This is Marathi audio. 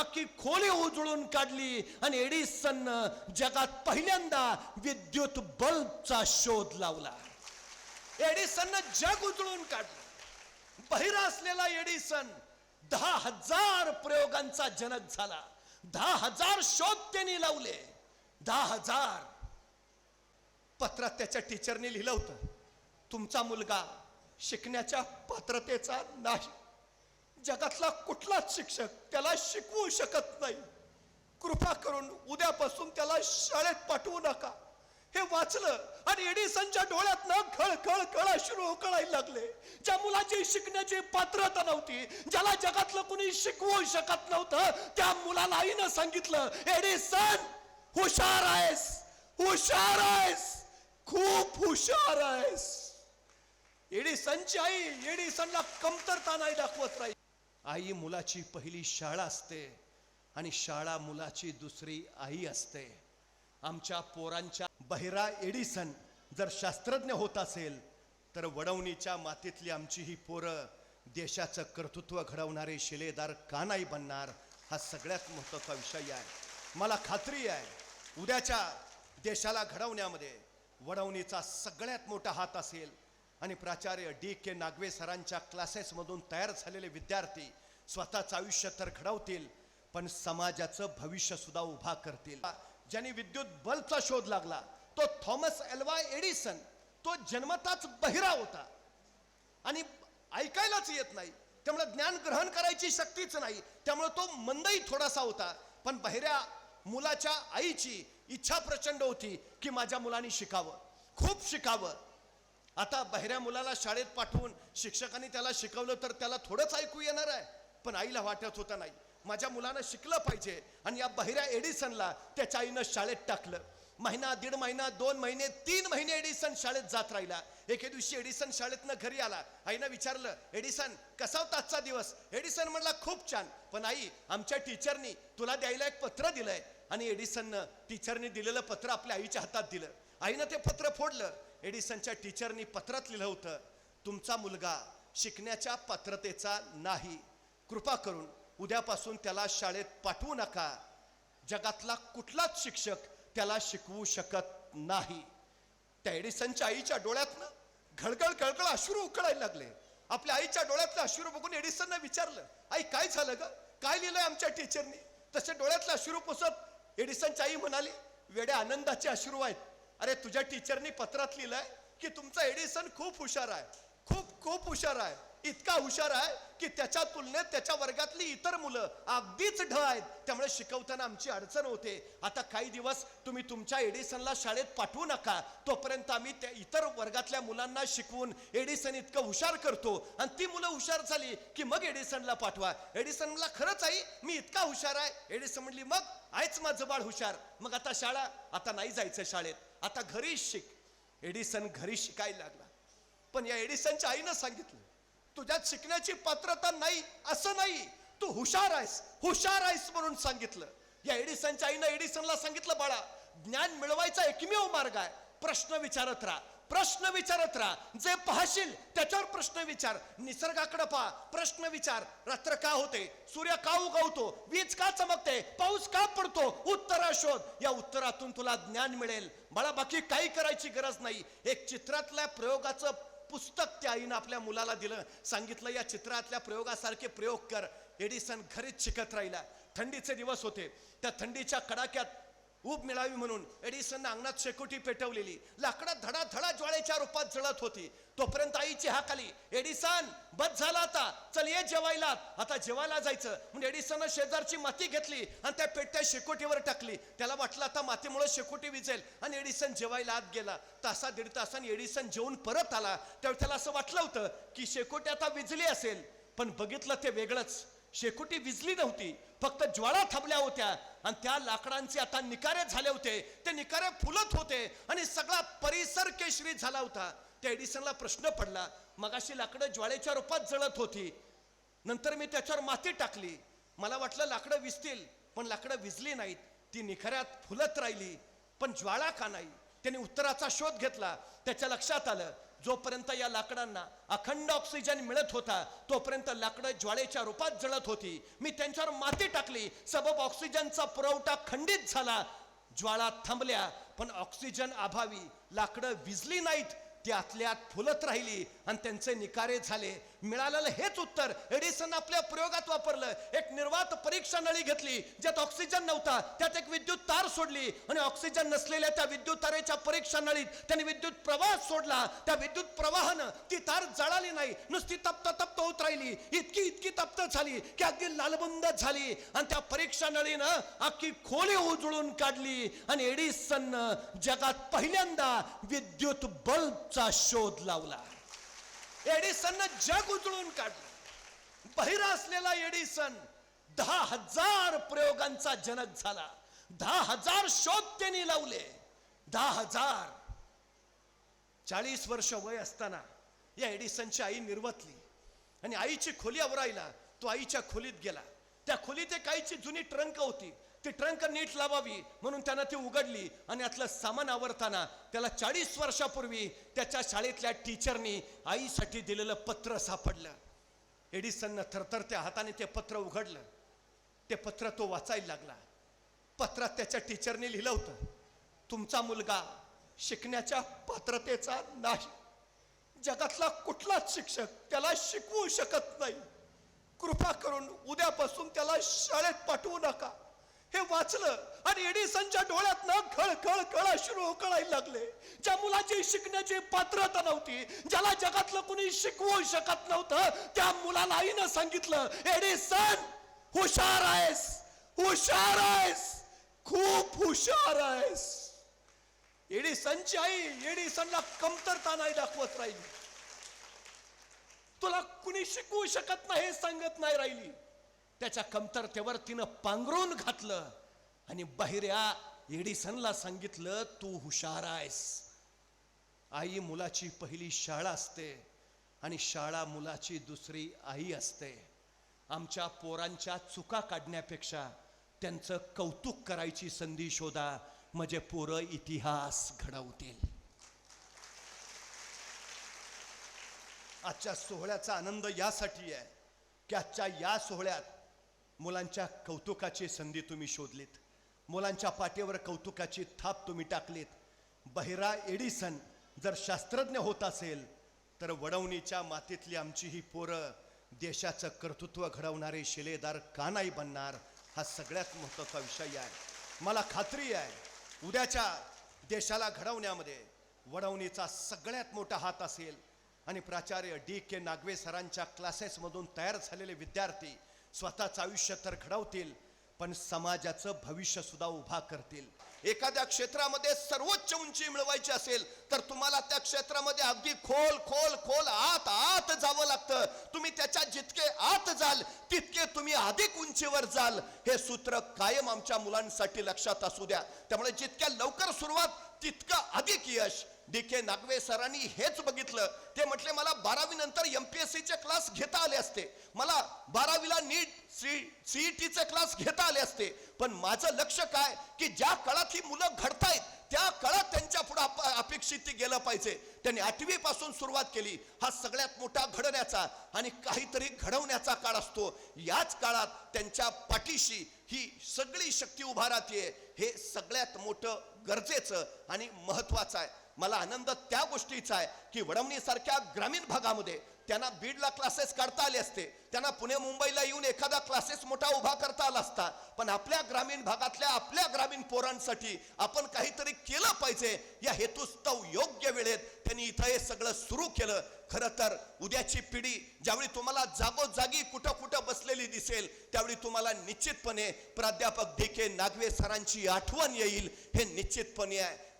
अख्खी खोली उजळून काढली आणि एडिसन जगात पहिल्यांदा विद्युत बल्बचा शोध लावला. एडिसननं जग उजळून काढलं. बहिरा असलेला एडिसन दहा हजार प्रयोगांचा जनक झाला. दहा हजार शोध त्यांनी लावले. दहा हजार. पत्रात त्याच्या टीचरने लिहिलं होतं तुमचा मुलगा शिकण्याच्या पात्रतेचा नाही जगातला कुठलाच शिक्षक त्याला शिकवू शकत नाही? कृपा करून उद्यापासून त्याला शाळेत पाठवू नका. हे वाचलं आणि एडिसनच्या डोळ्यातनं खळ खळ खळ अश्रू उकळायला लागले. ज्या मुलाची शिकण्याची पात्रता नव्हती ज्याला जगातलं कुणी शिकवू शकत नव्हतं त्या मुलाला आईनं सांगितलं एडिसन हुशार आहेस हुशार आहेस खूप हुशार आहेस. एडिसनची आई एडिसनला कमतरता नाही दाखवत राहील. आई मुलाची पहिली शाळा असते आणि शाळा मुलाची दुसरी आई असते. आमच्या पोरांच्या बहिरा एडिसन जर शास्त्रज्ञ होत असेल तर वडवणीच्या मातीतली आमची ही पोरं देशाचं कर्तृत्व घडवणारे शिलेदार का नाही बनणार हा सगळ्यात महत्त्वाचा विषय आहे. मला खात्री आहे उद्याच्या देशाला घडवण्यामध्ये वडवणीचा सगळ्यात मोठा हात असेल आणि प्राचार्य डी के नागवे सरांच्या क्लासेसमधून तयार झालेले विद्यार्थी स्वतःचं आयुष्य तर घडवतील पण समाजाचं भविष्य सुद्धा उभा करतील. ज्यांनी विद्युत बल्बचा शोध लागला तो थॉमस एल्वा एडिसन तो जन्मताच बहिरा होता. आणि ऐकायलाच येत नाही त्यामुळे ज्ञान ग्रहण करायची शक्तीच नाही त्यामुळे तो मंदही थोडासा होता. पण बहिऱ्या मुलाच्या आईची इच्छा प्रचंड होती की माझ्या मुलाने शिकावं खूप शिकावं. आता बहिऱ्या मुलाला शाळेत पाठवून शिक्षकांनी त्याला शिकवलं तर त्याला थोडंच ऐकू येणार आहे. पण आईला वाटत होता नाही. माझ्या मुलानं शिकलं पाहिजे आणि या बहिऱ्या एडिसनला त्याच्या आईनं शाळेत टाकलं. महिना दीड महिना दोन महिने तीन महिने एडिसन शाळेत जात राहिला. एके दिवशी एडिसन शाळेतनं घरी आला. आईनं विचारलं एडिसन कसा होता आजचा दिवस? एडिसन म्हणला खूप छान. पण आई आमच्या टीचरनी तुला द्यायला एक पत्र दिलंय. आणि एडिसननं टीचरनी दिलेलं पत्र आपल्या आईच्या हातात दिलं. आईनं ते पत्र फोडलं. एडिसनच्या टीचरनी पत्रात लिहिलं होतं तुमचा मुलगा शिकण्याच्या पात्रतेचा नाही. कृपा करून उद्यापासून त्याला शाळेत पाठवू नका. जगातला कुठलाच शिक्षक त्याला शिकवू शकत नाही. त्या एडिसनच्या आईच्या डोळ्यातनं घळघळ घळघळ अश्रू उकळायला लागले. आपल्या आईच्या डोळ्यातलं अश्रू बघून एडिसननं विचारलं आई काय झालं ग? काय लिहिलंय आमच्या टीचरनी? तसे डोळ्यातलं अश्रू पुसत एडिसनची आई म्हणाली वेड्या आनंदाचे अश्रू आहेत. अरे तुझ्या टीचरनी पत्रात लिहिलंय की तुमचा एडिसन खूप हुशार आहे. खूप खूप हुशार आहे. इतका हुशार आहे की त्याच्या तुलनेत त्याच्या वर्गातली इतर मुलं अगदीच ढ आहेत. त्यामुळे शिकवताना आमची अडचण होते. आता काही दिवस तुम्ही तुमच्या एडिसनला शाळेत पाठवू नका. तोपर्यंत आम्ही त्या इतर वर्गातल्या मुलांना शिकवून एडिसन इतकं हुशार करतो. आणि ती मुलं हुशार झाली की मग एडिसनला पाठवा. एडिसनला खरंच आई मी इतका हुशार आहे. एडिसन म्हणली मग आहेच माझं बाळ हुशार. मग आता शाळा आता नाही जायचं शाळेत. आता घरीच शिक. एडिसन घरी शिकायला लागला. पण या एडिसनच्या आईनं सांगितलं तुझ्यात शिकण्याची पात्रता नाही असं नाही. तू हुशार आहेस हुशार आहेस म्हणून सांगितलं. या एडिसनच्या आईनं एडिसनला सांगितलं बाळा ज्ञान मिळवायचा एकमेव मार्ग आहे. प्रश्न विचारत राहा प्रश्न विचारत राहा. जे पाहशील त्याच्यावर प्रश्न विचार. निसर्गाकडे पहा प्रश्न विचार. रात्र का होते? सूर्य का उगवतो? वीज का चमकते? पाऊस का पडतो? उत्तरा शोध. या उत्तरातून तुला ज्ञान मिळेल. बाळा बाकी काही करायची गरज नाही. एक चित्रातल्या प्रयोगाचं पुस्तक त्या आईनं आपल्या मुलाला दिलं. सांगितलं या चित्रातल्या प्रयोगासारखे प्रयोग कर. एडिसन घरीच शिकत राहिला. थंडीचे दिवस होते. त्या थंडीच्या कडाक्यात ऊब मिळावी म्हणून एडिसन अंगणात शेकोटी पेटवलेली लाकडं धडा धडा ज्वाळेच्या रूपात जळत होती. तोपर्यंत आईची हाक आली एडिसन बस झाला आता चल ये जेवायला. आता जेवायला जायचं म्हणजे एडिसननं शेजारची माती घेतली आणि त्या पेट्या शेकोटीवर टाकली. त्याला वाटलं आता मातीमुळे शेकोटी विजेल आणि एडिसन जेवायला आत गेला. तासा दीड तासाने एडिसन जेवून परत आला. त्यावेळी त्याला असं वाटलं होतं की शेकोटी आता विजली असेल. पण बघितलं ते वेगळंच. शेकोटी विजली नव्हती. फक्त ज्वाळा थांबल्या होत्या. आणि त्या लाकडांचे आता निकारे झाले होते. ते निकारे फुलत होते. आणि सगळा परिसर केशरी झाला होता. त्या एडिसनला प्रश्न पडला. मगाशी लाकडं ज्वाळेच्या रूपात जळत होती. नंतर मी त्याच्यावर माती टाकली. मला वाटलं लाकडं विजतील पण लाकडं विजली नाहीत. ती निखऱ्यात फुलत राहिली. पण ज्वाळा का नाही? त्याने उत्तराचा शोध घेतला. त्याच्या लक्षात आलं. जोपर्यंत या लाकडांना अखंड ऑक्सिजन मिळत होता तोपर्यंत लाकडं ज्वाळेच्या रूपात जळत होती. मी त्यांच्यावर माती टाकली. सबब ऑक्सिजनचा पुरवठा खंडित झाला. ज्वाळा थांबल्या पण ऑक्सिजन अभावी. लाकडं विजली नाहीत. ती आतल्यात फुलत राहिली आणि त्यांचे निकारे झाले. मिळालेलं हेच उत्तर. एडिसन आपल्या प्रयोगात वापरलं. एक निर्वात परीक्षा नळी घेतली. ज्यात ऑक्सिजन नव्हता. त्यात एक विद्युत तार सोडली. आणि ऑक्सिजन नसलेल्या त्या विद्युत तारेच्या परीक्षा नळीत त्यांनी विद्युत प्रवाह सोडला. त्या विद्युत प्रवाहानं ती तार जळाली नाही. नुसती तप्त तप्त होत राहिली. इतकी इतकी तप्त झाली की अगदी लालबंद झाली. आणि त्या परीक्षा नळीनं अख्खी खोली उजळून काढली. आणि एडिसननं जगात पहिल्यांदा विद्युत बल्ब चा शोध लावला. एडिसननं जग उजळून काढलं. बहिरा असलेला एडिसन दहा हजार प्रयोगांचा जनक झाला. दहा हजार शोध त्यांनी लावले. दहा हजार. चाळीस वर्ष वय असताना या एडिसनची आई निर्वतली. आणि आईची खोली आवरायला तो आईच्या खोलीत गेला. त्या खोलीत एक आईची जुनी ट्रंक होती. ती ट्रंक नीट लावावी म्हणून त्यानं ती उघडली आणि यातलं सामान आवरताना त्याला चाळीस वर्षापूर्वी त्याच्या शाळेतल्या टीचरनी आईसाठी दिलेलं पत्र सापडलं. एडिसननं थरथरत्या हाताने ते पत्र उघडलं. ते पत्र तो वाचायला लागला. पत्रात त्याच्या टीचरने लिहिलं होतं तुमचा मुलगा शिकण्याच्या पात्रतेचा नाही. जगातला कुठलाच शिक्षक त्याला शिकवू शकत नाही. कृपा करून उद्यापासून त्याला शाळेत पाठवू नका. हे वाचलं आणि एडिसनच्या डोळ्यात ना खळ खळ खळ अश्रू उकळायला लागले. ज्या मुलाची शिकण्याची पात्रता नव्हती ज्याला जगातलं कुणी शिकवू शकत नव्हतं त्या मुलाला आईनं सांगितलं एडिसन हुशार आहेस हुशार आहेस खूप हुशार आहेस. एडिसनची आई एडिसनला कमतरता नाही दाखवत राहिली. तुला कुणी शिकवू शकत नाही हे सांगत नाही राहिली. त्याच्या कमतरतेवर तिनं पांघरून घातलं. आणि बाहेर्या एडिसनला सांगितलं तू हुशार आहेस. आई मुलाची पहिली शाळा असते आणि शाळा मुलाची दुसरी आई असते. आमच्या पोरांच्या चुका काढण्यापेक्षा त्यांचं कौतुक करायची संधी शोधा. म्हणजे पोरं इतिहास घडवतील. आजच्या सोहळ्याचा आनंद यासाठी आहे की आजच्या या सोहळ्यात मुलांच्या कौतुकाची संधी तुम्ही शोधलीत. मुलांच्या पाठीवर कौतुकाची थाप तुम्ही टाकलीत. बहिरा एडिसन जर शास्त्रज्ञ होत असेल तर वडवणीच्या मातीतली आमची ही पोरं देशाचं कर्तृत्व घडवणारे शिलेदार का नाही बनणार हा सगळ्यात महत्त्वाचा विषय आहे. मला खात्री आहे उद्याच्या देशाला घडवण्यामध्ये वडवणीचा सगळ्यात मोठा हात असेल आणि प्राचार्य डी के नागवे सरांच्या क्लासेसमधून तयार झालेले विद्यार्थी स्वतःचं आयुष्य तर घडवतील पण समाजाचं भविष्य सुद्धा उभा करतील. एखाद्या क्षेत्रामध्ये सर्वोच्च उंची मिळवायची असेल तर तुम्हाला त्या क्षेत्रामध्ये अगदी खोल खोल खोल आत आत जावं लागतं. तुम्ही त्याच्या जितके आत जाल तितके तुम्ही अधिक उंचीवर जाल. हे सूत्र कायम आमच्या मुलांसाठी लक्षात असू द्या. त्यामुळे जितक्या लवकर सुरुवात तितकं अधिक यश. डी के नागवे सरांनी हेच बघितलं. ते म्हटले मला बारावी नंतर एमपीएससी चे क्लास घेता आले असते. मला बारावीला नीट सी सीईटीचे क्लास घेता आले असते. पण माझं लक्ष काय? की ज्या काळात ही मुलं घडतायत त्या काळात त्यांच्या पुढे अपेक्षित ते गेलं पाहिजे. त्यांनी आठवी पासून सुरुवात केली. हा सगळ्यात मोठा घडण्याचा आणि काहीतरी घडवण्याचा काळ असतो. याच काळात त्यांच्या पाठीशी ही सगळी शक्ती उभा राहते हे सगळ्यात मोठं गरजेचं आणि महत्वाचं आहे. मला आनंद त्या गोष्टीचा आहे की वडवणी सारख्या ग्रामीण भागामध्ये त्यांना बीडला क्लासेस काढता आले असते. त्यांना पुणे मुंबईला येऊन एखादा क्लासेस मोठा उभा करता आला असता. पण आपल्या ग्रामीण भागातल्या आपल्या ग्रामीण पोरांसाठी आपण काहीतरी केलं पाहिजे. या हेतुस्तव योग्य वेळेत त्यांनी इथं हे सगळं सुरू केलं. खरं तर उद्याची पिढी ज्यावेळी तुम्हाला जागोजागी कुठं कुठं बसलेली दिसेल त्यावेळी तुम्हाला निश्चितपणे प्राध्यापक डी के नागवे सरांची आठवण येईल. हे निश्चितपणे आहे.